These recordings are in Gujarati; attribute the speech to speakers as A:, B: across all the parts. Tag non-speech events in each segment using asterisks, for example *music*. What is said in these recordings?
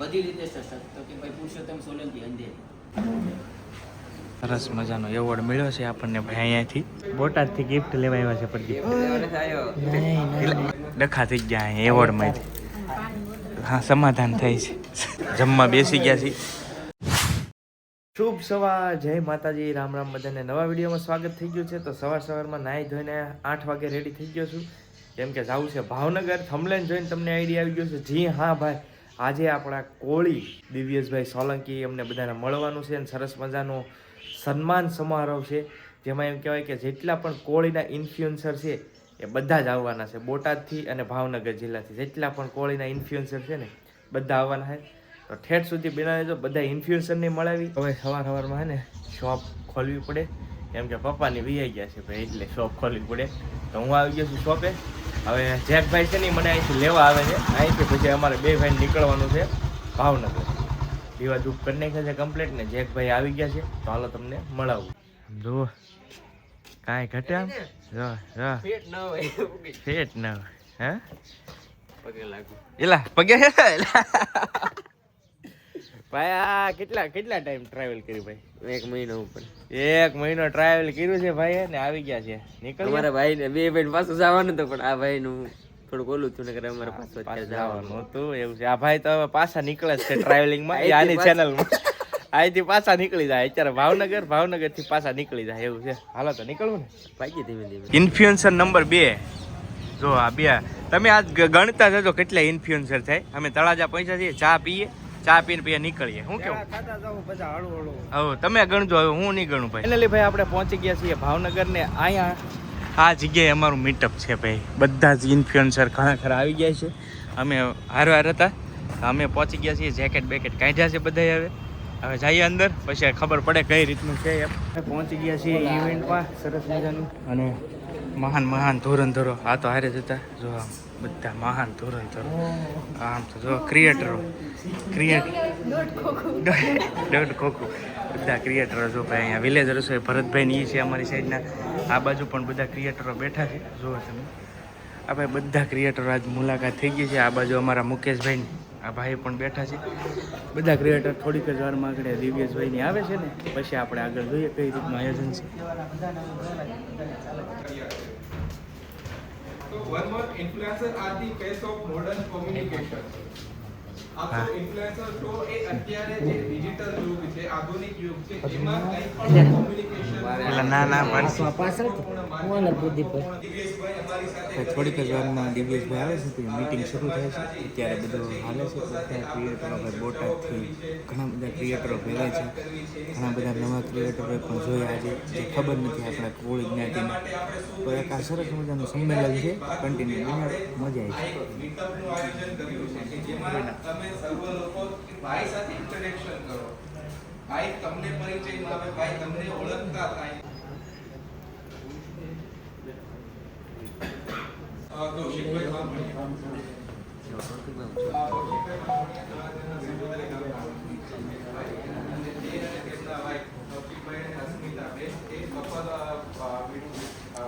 A: બધી રીતે સશક્ત. તો કે ભાઈ પુરુષોત્તમ સોલંકી અંધેરી.
B: સરસ મજાનો એવોર્ડ મળ્યો છે આપણને ભાઈ અહીંયાથી. બોટાદથી ગિફ્ટ લેવા આવ્યા છે પ્રદીપ. ડખા થઈ ગયા અહીંયા એવોર્ડમાંથી હા સમાધાન થાય છે. જમવા બેસી ગયા છે શુભ સવાર જય માતાજી રામ રામ બધાને નવા વિડીયોમાં સ્વાગત થઈ ગયું છે. તો સવાર સવારમાં નાહી ધોઈને આઠ વાગે રેડી થઈ ગયો છું. કેમ કે જવું છે ભાવનગર. થમલેન જોઈને તમને આઈડિયા આવી ગયો છે. જી હા ભાઈ. આજે આપણા કોળી દિવ્યેશભાઈ સોલંકી એમને બધાને મળવાનું છે અને સરસ મજાનો સન્માન સમારોહ છે, જેમાં એમ કહેવાય કે જેટલા પણ કોળીના ઇન્ફ્લુઅન્સર છે, એ બધા જ આવવાના છે. બોટાદથી અને ભાવનગર જિલ્લાથી જેટલા પણ કોળીના ઇન્ફ્લુઅન્સર છે ને, બધા આવવાના છે. તો ઠેઠ સુધી બિના જો બધા ઇન્ફ્લુઅન્સરને મળાવી. હવે સવાર સવારમાં હે ને શોપ ખોલવી પડે. કેમ કે પપ્પાની વીઆઈ ગયા છે ભાઈ, એટલે શોપ ખોલવી પડે. તો હું આવી ગયો છું શોપે હવે જેકભાઈ છે ને મને અહીંથી લેવા આવે છે. અહીંથી પછી અમારે બે ભાઈ નીકળવાનું છે ભાવનગર. દીવા ધૂપ કરી નાખ્યા છે કમ્પ્લીટ ને જેકભાઈ આવી ગયા છે. તો હાલો તમને મળાવું. જો કાંઈ ઘટે આમ? જો જો. ફેટ ન હોય હે? એલા પગે એલા. ભાઈ આ કેટલા કેટલા ટાઈમ ટ્રાવેલ કર્યું ભાઈ?
C: એક મહિનો ઉપર.
B: એક મહિનો ટ્રાવેલ કર્યું છે ભાઈ ને આવી ગયા છે. નીકળ
C: અમારા ભાઈ ને બે ભાઈ પાછું જવાનું હતું પણ આ ભાઈ નું થોડું ઓલું થયું ને અમારે પાછું અત્યારે જવાનું.
B: હતું એવું છે. આ ભાઈ તો હવે પાછા નીકળે છે ટ્રાવેલિંગમાં. આની ચેનલમાં. અહીંથી પાછા નીકળી જાય. અત્યારે ભાવનગર ભાવનગરથી પાછા નીકળી જાય એવું છે. હાલો તો નીકળવું ને?
C: ભાગી ધીમે ધીમે.
B: ઇન્ફ્લુએન્સર નંબર બે. જો આ બે. તમે આજ ગણતા જજો કેટલા ઇન્ફ્લુએન્સર થાય. અમે તળાજા પૈસા છીએ ચા પીએ. ચા પીને પછી નીકળીએ. શું કેવું? હવે તમે ગણજો હવે હું નહીં ગણું ભાઈ. ફાઇનલી ભાઈ આપણે પહોંચી ગયા છીએ ભાવનગર ને અહીંયા આ જગ્યાએ અમારું મીટઅપ છે ભાઈ. બધા જ ઇન્ફ્લુઅન્સર ઘણા ખરા આવી ગયા છે. અમે હાર હાર હતા. અમે પહોંચી ગયા છીએ જેકેટ બેકેટ કાઢ્યા છે બધા હવે. હવે જઈએ અંદર પછી ખબર પડે કઈ રીતનું છે એમ. પહોંચી ગયા છીએ ઇવેન્ટમાં સરસ મજાનું. અને મહાન મહાન ધોરણ ધોરો આ તો હારે જતા જો આમ બધા મહાન ધોરણધરો. આમ તો જો ક્રિએટરો ક્રિએટ દોઢ ખોખું. બધા ક્રિએટરો જો ભાઈ અહીંયા વિલેજ છે ભરતભાઈ ની છે અમારી સાઈડના આ બાજુ પણ બધા ક્રિએટરો બેઠા છે. જુઓ તમે. આ ભાઈ બધા ક્રિએટરો આજ મુલાકાત થઈ ગઈ છે. આ બાજુ અમારા મુકેશભાઈ આ ભાઈ પણ બેઠા છે. બધા ક્રિએટર થોડીક જ વારમાં આગળ દિવ્યેશભાઈની આવે છે ને, પછી આપણે આગળ જોઈએ કઈ રીતનું આયોજન છે.
D: So one more influencer are the face of modern communication. આ તો influencer show એ અત્યારે જે digital યુગ છે આધુનિક યુગ છે એમાં કંઈ પણ communication
B: પેલા ના ના
D: સાથે
B: થોડીક જ વારમાં ભાઈ આવે છે, તે મીટિંગ શરૂ થાય છે. અત્યારે બધું હાલે છે ત્યાં ક્રિએટરો ભાઈ બોટાદથી ઘણા બધા ક્રિએટરો ભેગા છે. ઘણા બધા નવા ક્રિએટરોએ પણ જોયા આજે, જે ખબર નથી આપણા કોળી જ્ઞાતિને તો એક આ સરસ મજાનું સંમેલન છે કન્ટિન્યુ મજા આવી
D: છે. ભાઈ તમને પરિચય ભાઈ તમને ઓળખતા થાય. અ, કૌશિકભાઈ બામણી.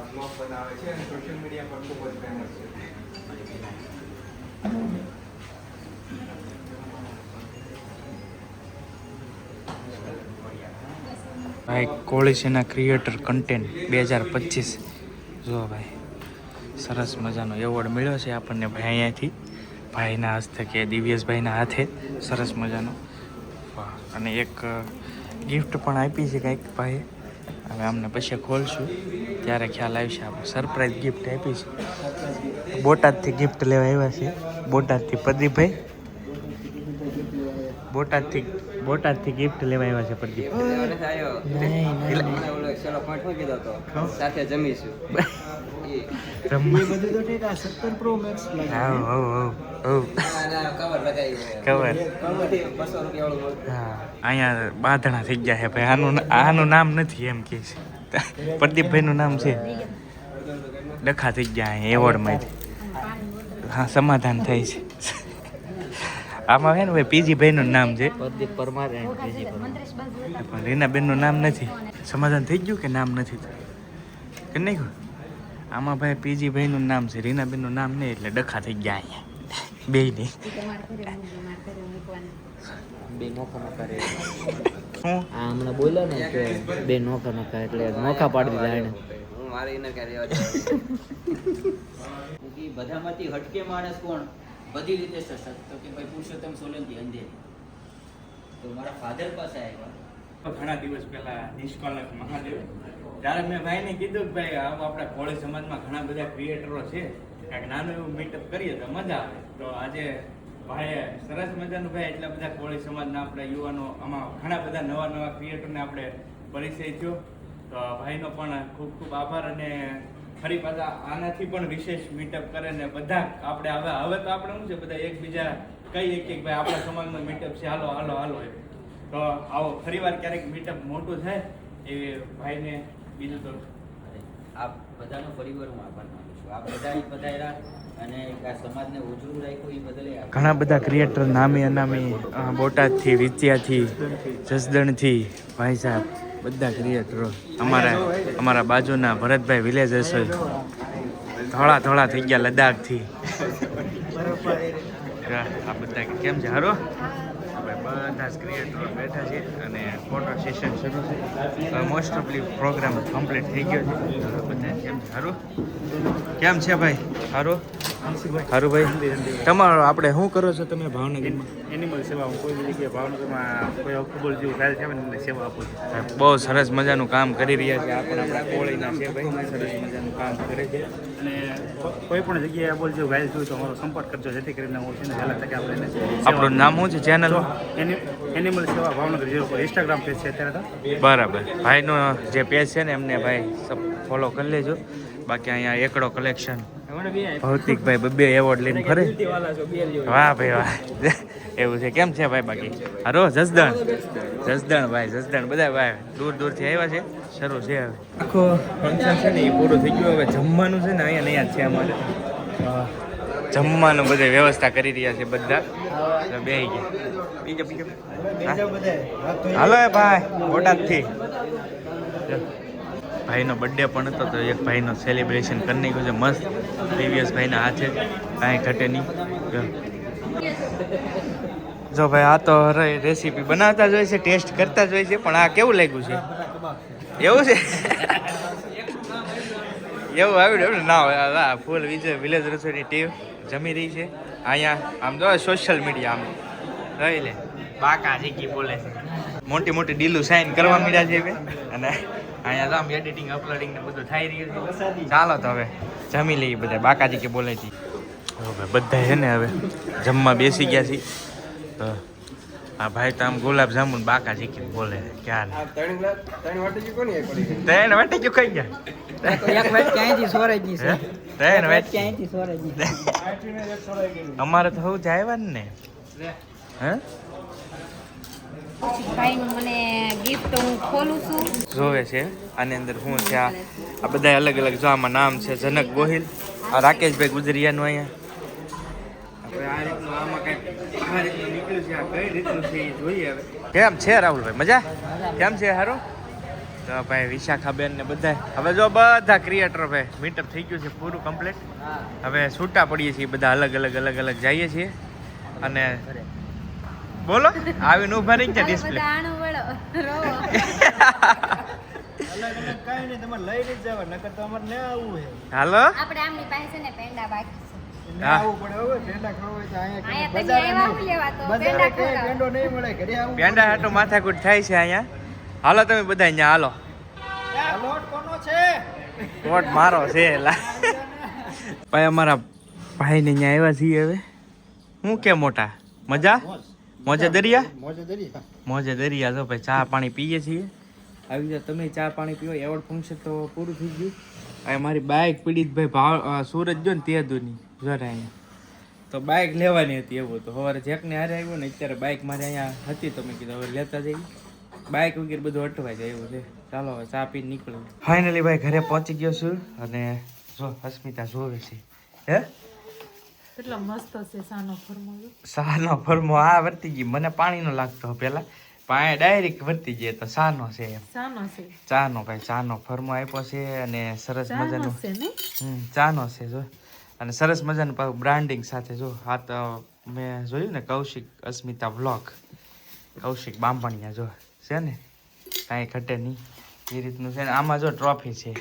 D: બ્લોગ બનાવે છે અને સોશિયલ મીડિયા પર ખૂબ જ ફેમસ છે
B: ભાઈ કોળી સેના ક્રિએટર કન્ટેન્ટ બે હજાર પચીસ જુઓ ભાઈ સરસ મજાનો એવોર્ડ મળ્યો છે આપણને ભાઈ અહીંયાથી. ભાઈના હસ્તકે દિવ્યેશભાઈના હાથે. સરસ મજાનો. અને એક ગિફ્ટ પણ આપી છે કંઈક ભાઈએ. હવે અમને પછી ખોલશું. ત્યારે ખ્યાલ આવશે આપણે સરપ્રાઈઝ ગિફ્ટ આપી છે. બોટાદથી ગિફ્ટ લેવા આવ્યા છે. બોટાદથી પ્રદીપભાઈ. બોટાદથી બોટાદથી ગિફ્ટ લેવા આવ્યા છે પ્રદીપભાઈ
C: હતો? સાથે જમીશું. *laughs*
B: અહીંયા બાંધણા થઈ ગયા છે ભાઈ. આનું આનું નામ નથી એમ કે છે. પ્રદીપભાઈનું નામ છે. ડખા થઈ ગયા અહીંયા એવોર્ડમાંથી હા સમાધાન થાય છે. આમાં છે ને ભાઈ પીજીભાઈનું નામ છે.
C: પ્રદીપ પરમાર બીજી પરમાર.
B: પણ રીનાબેનનું નામ નથી. સમાધાન થઈ ગયું કે નામ નથી? થયું કે નહીં ગયું આમાં ભાઈ પીજી ભાઈનું નામ છે. રીનાબેનનું નામ નહીં એટલે ડખા થઈ ગયા અહીંયા. બે નહીં
E: તમારે ઘરે મૂકી મારે ઘરે મૂકવાનું
C: બે નોખા નોખા રે આ હમણાં બોલ્યો ને કે બે નોખા નોખા એટલે નોખા પાડી દીધા એને.
E: હું મારી એને *laughs* ક્યારે
A: બધામાંથી હટકે માણસ કોણ? બધી રીતે સશક્ત તો કે ભાઈ પુરુષોત્તમ સોલંકી અંધેરી. તો મારા ફાધર પાસે આવ્યા.
B: ઘણા દિવસ પહેલા નિષ્કલક મહાદેવ. ત્યારે મેં ભાઈને કીધું કે ભાઈ, આવું આપણા કોળી સમાજમાં ઘણા બધા ક્રિએટરો છે. કાંઈક નાનું એવું મીટઅપ કરીએ તો મજા આવે. તો આજે ભાઈએ સરસ મજાનું ભાઈ એટલા બધા કોળી સમાજના આપણે યુવાનો, આમાં ઘણા બધા નવા નવા ક્રિએટરને આપણે પરિચય થયો. તો ભાઈનો પણ ખૂબ ખૂબ આભાર અને ફરી પાછા આનાથી પણ વિશેષ મીટઅપ કરે ને બધા આપણે હવે હવે તો આપણે શું છે બધા એકબીજા કહીએ કે ભાઈ આપણા સમાજમાં મીટઅપ છે હાલો હાલો હાલો એમ. તો આવો ફરીવાર ક્યારેક મીટઅપ મોટું થાય એ ભાઈને બીજું તો
A: આપ બધાનો પરિવાર હું આભાર માનું છું. આ બધા પધાર્યા અને આ સમાજને ઉજળું રાખ્યું એ બદલે
B: ઘણા બધા ક્રિએટર નામી અનામી બોટાદથી વિત્યાથી જસદણથી ભાઈ સાહેબ. બધા ક્રિએટરો અમારા અમારા બાજુના ભરતભાઈ વિલેજ હશે ધોળા ધોળા થઈ ગયા લદ્દાખથી. આ બધા કેમ છે? હારો? બધા જ ક્રિએટરો બેઠા છે અને ફોટો સેશન શરૂ છે. મોસ્ટ ઓફલી પ્રોગ્રામ કમ્પ્લીટ થઈ ગયો છે. બધા કેમ છે? હારું? કેમ છે ભાઈ? હારું? હારું ભાઈ. તમારો આપણે શું કરો છો તમે ભાવનગર
F: એનિમલ સેવા હું કોઈ જગ્યાએ ભાવનગરમાં કોઈ અકબલ જેવું ફાઇલ છે એમને સેવા આપું
B: બહુ સરસ મજાનું કામ કરી રહ્યા છે. આપણે આપણા કોળીના છે ભાઈ સરસ મજાનું કામ કરે છે.
F: અને કોઈ પણ જગ્યાએ અબોલ જેવું ઘાયલ થયું તો અમારો સંપર્ક કરજો જેથી કરીને હું છે ને વહેલા તકે આપણે
B: આપણું નામ શું છે? ચેનલ
F: એની એનિમલ સેવા ભાવનગર જીરો પર ઇન્સ્ટાગ્રામ પેજ છે અત્યારે તો.
B: બરાબર. ભાઈનો જે પેજ છે ને એમને ભાઈ ફોલો કરી લેજો. બાકી અહીંયા એકડો કલેક્શન ભૌતિકભાઈ બે એવોર્ડ લઈને ફરે. વાહ ભાઈ વાહ. એવું છે. કેમ છે ભાઈ બાકી? હરો જસદણ? જસદણ ભાઈ જસદણ. બધા ભાઈ દૂર દૂરથી આવ્યા છે. શરૂ છે હવે. આખો ફંક્શન છે ને એ પૂરું થઈ ગયું હવે. જમવાનું છે ને અહીંયા અહીંયા છે અમારે. જમવાનું બધે વ્યવસ્થા કરી રહ્યા છે બધા. બે ગયા. હલો બીજો? હાલો ભાઈ બોટાદથી. ભાઈનો બર્થડે પણ હતો તો એક ભાઈનો સેલિબ્રેશન કરી નાખ્યું છે. મસ્ત. પ્રીવિયસ ભાઈના હાથે કાંઈ ઘટે નહીં. જો. ભાઈ, આ તો રેસીપી બનાવતા જ હોય છે ટેસ્ટ કરતા જ હોય છે, પણ આ કેવું લાગ્યું છે? એવું છે? એવું આવ્યું ને હોય ફૂલ વિજય વિલેજ રસોઈની ટીમ જમી રહી છે. અહીંયા, આમ જો સોશિયલ મીડિયા આમ. રહી લે. બાકા જીકી બોલે છે. મોટી મોટી ડીલું સાઈન કરવા માંડ્યા છે અને અહીંયા તો આમ એડિટિંગ અપલોડિંગ ને બધું થઈ રહ્યું છે. ચાલો તો હવે જમી લઈએ બધા. બાકાજી કે બોલે છે? હવે બધા છે ને હવે જમવા બેસી ગયા છે. તો આ ભાઈ તો આમ ગુલાબ જાંબુ બાકાજી કે બોલે ક્યાં
E: ત્રણ વાટી ગઈ
B: ત્રણ ખાઈ ગયા.
C: એક વાટ ક્યાંયથી સોરાઈ
B: હે? ત્રણ વાટકી
C: ક્યાંયથી સોરાઈ ગઈ
B: અમારે તો હું જાય ને. હે?
G: ભાઈનું મને ગિફ્ટ હું ખોલું છું.
B: જોવે છે. આની અંદર શું છે આ બધા અલગ અલગ જો આમાં નામ છે જનક ગોહિલ આ રાકેશભાઈ ગુજરિયાનું અહીંયા. આપણે આ રીતનું આમાં કંઈક આ રીતનું નીકળ્યું છે આ કઈ રીતનું છે એ જોઈએ હવે. કેમ છે રાહુલભાઈ? મજા? કેમ છે? સારું તો ભાઈ વિશાખાબેન ને બધા હવે જો બધા ક્રિએટર ભાઈ મીટઅપ થઈ ગયું છે પૂરું કમ્પ્લીટ હવે છૂટા પડીએ છીએ બધા અલગ અલગ અલગ અલગ જઈએ છીએ. અને બોલો આવીને ઊભા રહી ગયા ડિસ્પ્લે
G: બધા આણું વળો રોવો.
F: કાંઈ નહીં તમારે લઈ જ જવા નકર તો અમારે ન આવવું
B: હાલો
G: આપણે આમની પાસે છે ને પેંડા બાકી છે
F: પડે
B: હાટો માથાકૂટ થાય છે અહીંયા. હાલો તમે બધા અહીંયા હાલો.
F: છે?
B: કોટ મારો છે ભાઈ અમારા ભાઈને અહીંયા આવ્યા છીએ હવે. હું કે મોટા? મજા? મોજે દરિયા?
F: મોજે દરિયા.
B: મોજે દરિયા જો ભાઈ ચા પાણી પીએ છીએ. આવી જાવ તમે ચા પાણી પીઓ એવોર્ડ ફંક્શન તો પૂરું થઈ ગયું. હવે મારી બાઇક પીડિત ભાઈ ભાવ સુરત જો ને તે દુની જરા અહીંયા. તો બાઇક લેવાની હતી એવું તો સવારે જેકને હારે આવ્યું ને અત્યારે બાઇક મારે અહીંયા હતી તમે કીધું હવે લેતા જઈએ. બાઇક વગેરે બધું અટવાઈ જાય એવું છે. ચાલો હવે ચા પીને નીકળું. ફાઇનલી ભાઈ ઘરે પહોંચી ગયો છું અને જો અસ્મિતા જોવે છે. હે?
H: કેટલો મસ્ત છે સાનો ફરમો
B: સાનો ફરમો આ વર્તી ગઈ. મને પાણીનો લાગતો પેલા. પાણી ડાયરેક્ટ વર્તી ગઈ તો સાનો છે એમ.
H: સાનો છે.
B: ચાનો ભાઈ ચાનો ફરમો આપ્યો છે અને સરસ મજાનું.
H: ને?
B: હમ ચાનો છે જો. અને સરસ મજાનું બ્રાન્ડિંગ સાથે જો. આ તો મેં જોયું ને કૌશિક અસ્મિતા વ્લોગ કૌશિક બાંભણિયા જો. છે ને? કાંઈ ઘટે નહીં. એ રીતનું છે ને. આમાં જો ટ્રોફી છે.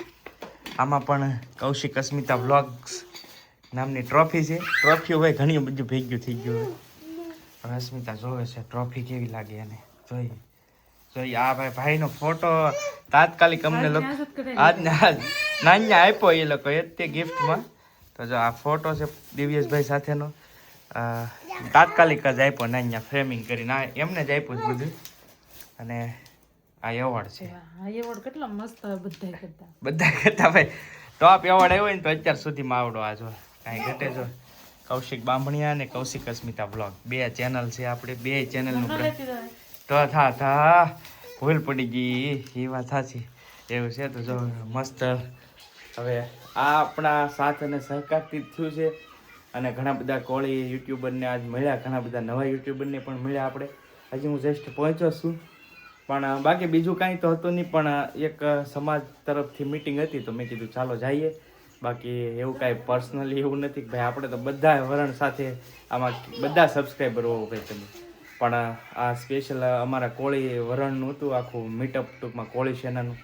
B: આમાં પણ કૌશિક અસ્મિતા વ્લોગ્સ નામની ટ્રોફી છે. ટ્રોફીઓ હોય ઘણી બધું ભેગ્યું થઈ ગયું હવે અસ્મિતા જોવે છે ટ્રોફી કેવી લાગે એને? જોઈએ જોઈએ આ ભાઈ ભાઈનો ફોટો તાત્કાલિક અમને લોકો
H: આજ
B: ને આજ નાન્યા આપ્યો એ લોકો એ તે ગિફ્ટમાં તો જો આ ફોટો છે દિવ્યેશભાઈ સાથેનો. તાત્કાલિક જ આપ્યો નાન્યા ફ્રેમિંગ કરીને. આ એમને જ આપ્યું છે બધું. અને આ એવોર્ડ છે.
H: એવોર્ડ કેટલા મસ્ત બધા કરતા.
B: બધા કરતા ભાઈ. ટોપ એવોર્ડ આવ્યો ને તો અત્યાર સુધીમાં આવડો આ જો. કાંઈ ઘટે જો. કૌશિક બામણિયા અને કૌશિક અસ્મિતા બ્લોગ બે ચેનલ છે આપણે બે ચેનલનું. તો થા થા ભૂલ પડી ગઈ. એ વાત સાચી એવું છે તો જો મસ્ત. હવે આ આપણા સાથ અને સહકારથી થયું છે. અને ઘણા બધા કોળી યુટ્યુબરને આજ મળ્યા. ઘણા બધા નવા યુટ્યુબરને પણ મળ્યા આપણે. હજી હું જસ્ટ પહોંચ્યો છું. પણ બાકી બીજું કાંઈ તો હતું નહીં પણ એક સમાજ તરફથી મિટિંગ હતી તો મેં કીધું ચાલો જઈએ. બાકી એવું કાંઈ પર્સનલી એવું નથી કે ભાઈ આપણે તો બધા વરણ સાથે આમાં બધા સબસ્ક્રાઈબર હોવો ભાઈ તમે. પણ આ સ્પેશિયલ અમારા કોળી વરણનું હતું, આખું મીટઅપ ટૂંકમાં કોળી સેનાનું.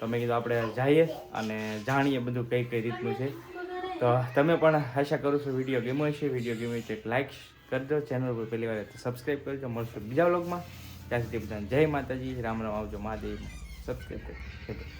B: તો મેં કીધું આપણે જઈએ અને જાણીએ બધું કઈ કઈ રીતનું છે. તો તમે પણ આશા કરું છું વીડિયો ગેમો હશે. વીડિયો ગેમો હોય લાઇક કરજો ચેનલ પર પહેલી વાર સબસ્ક્રાઈબ કરજો મળશું બીજા વ્લોગમાં ત્યાં સુધી બધાને જય માતાજી. રામ રામ આવજો. મહાદેવ. સબસ્ક્રાઈબ કરજો